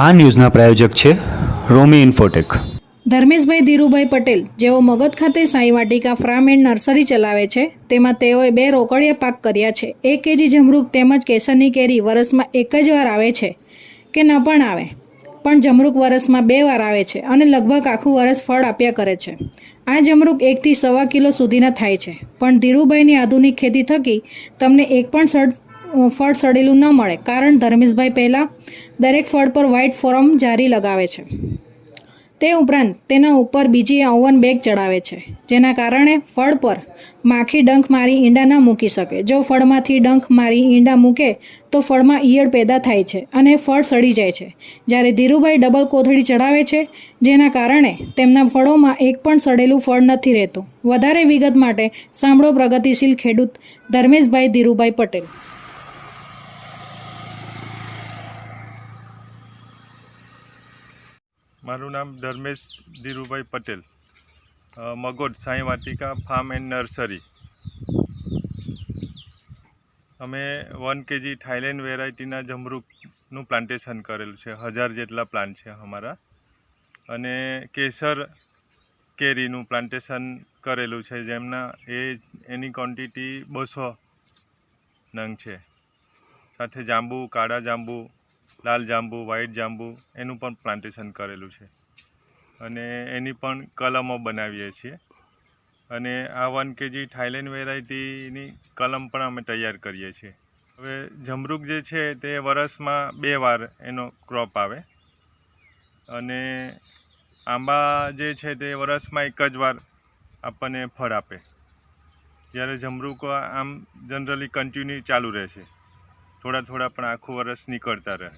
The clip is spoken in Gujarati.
આ ન્યૂઝના પ્રાયોજક છે રોમી ઇન્ફોટેક. ધર્મેશભાઈ ધીરુભાઈ પટેલ, જેઓ મગધ ખાતે Sai Vatika farm and nursery ચલાવે છે, તેમાં તેઓએ બે રોકડિયા પાક કર્યા છે. એક કેજી જમરૂક તેમજ કેસરની કેરી વરસમાં એક જ વાર આવે છે કે ન પણ આવે. પણ જમરૂક વરસમાં બે વાર આવે છે અને લગભગ આખું વરસ ફળ આપ્યા કરે છે. આ જમરૂક એકથી સવા કિલો સુધીના થાય છે. પણ ધીરુભાઈની આધુનિક ખેતી થકી તમને એક પણ સડ ફળ સડેલું ન મળે. કારણ ધર્મેશભાઈ પહેલાં દરેક ફળ પર વ્હાઇટ ફોરમ જારી લગાવે છે. તે ઉપરાંત તેના ઉપર બીજી ઓવન બેગ ચડાવે છે, જેના કારણે ફળ પર માખી ડંખ મારી ઈંડા ન મૂકી શકે. જો ફળમાંથી ડંખ મારી ઈંડા મૂકે, તો ફળમાં ઈયળ પેદા થાય છે અને ફળ સડી જાય છે. જ્યારે ધીરુભાઈ ડબલ કોથળી ચડાવે છે, જેના કારણે તેમના ફળોમાં એક પણ સડેલું ફળ નથી રહેતું. વધારે વિગત માટે સાંભળો પ્રગતિશીલ ખેડૂત ધર્મેશભાઈ ધીરુભાઈ પટેલ. મારું નામ Dharmesh Dhirubhai Patel. Magod Sai Vatika farm and nursery. અમે વન કેજી થાઈલેન્ડ વેરાયટીના જમરૂકનું પ્લાન્ટેશન કરેલું છે. હજાર જેટલા પ્લાન્ટ છે અમારા. અને કેસર કેરીનું પ્લાન્ટેશન કરેલું છે, જેમના એ, એની ક્વોન્ટિટી બસો નંગ છે. સાથે જાંબુ, કાળા જાંબુ લાલ જાંબુ વ્હાઈટ જાંબુ, એનું પણ પ્લાન્ટેશન કરેલું છે. અને એની પણ કલમો બનાવીએ છીએ. અને આ વન કેજી થાઈલેન્ડ વેરાયટીની કલમ પણ અમે તૈયાર કરીએ છીએ. હવે જમરૂક જે છે તે વરસમાં બે વાર એનો ક્રોપ આવે. અને આંબા જે છે તે વરસમાં એક જ વાર આપણને ફળ આપે. જ્યારે જમરૂક આમ જનરલી કન્ટિન્યુ ચાલુ રહે છે થોડા થોડા પણ આખું વરસ નીકળતા રહે.